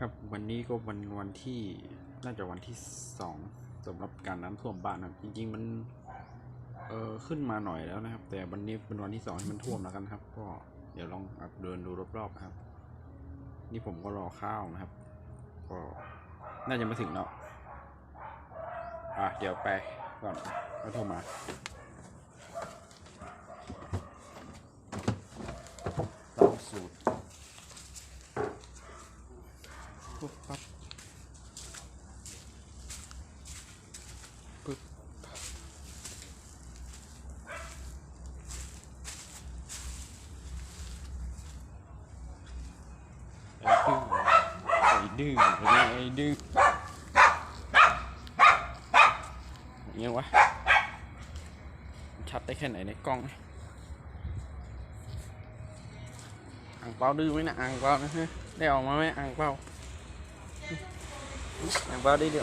ครับวันนี้ก็วันวันที่น่าจะวันที่สองสำหรับการน้ำท่วมบ้านนะครับ จริง ๆ มันเออขึ้นมาหน่อยแล้วนะครับ แต่วันนี้เป็นวันที่สองที่มันท่วมแล้วกันครับ ก็เดี๋ยวลองเดินดูรอบๆนะครับ นี่ผมก็รอข้าวนะครับ ก็น่าจะมาถึงแล้วอะเดี๋ยวไปก่อนก็โทรมาตามสูตร ปุ๊บปั๊บปุ๊บไอ้ดื้อไอ้ดื้อไอ้ดื้ออย่างี้วะชัดได้แค่ไหนในกล้องอ่างเปาดื้อไหมนะอ่างเปานะฮะได้ออกมาไหมอ่างเปา อ่างเปาได้เดี๋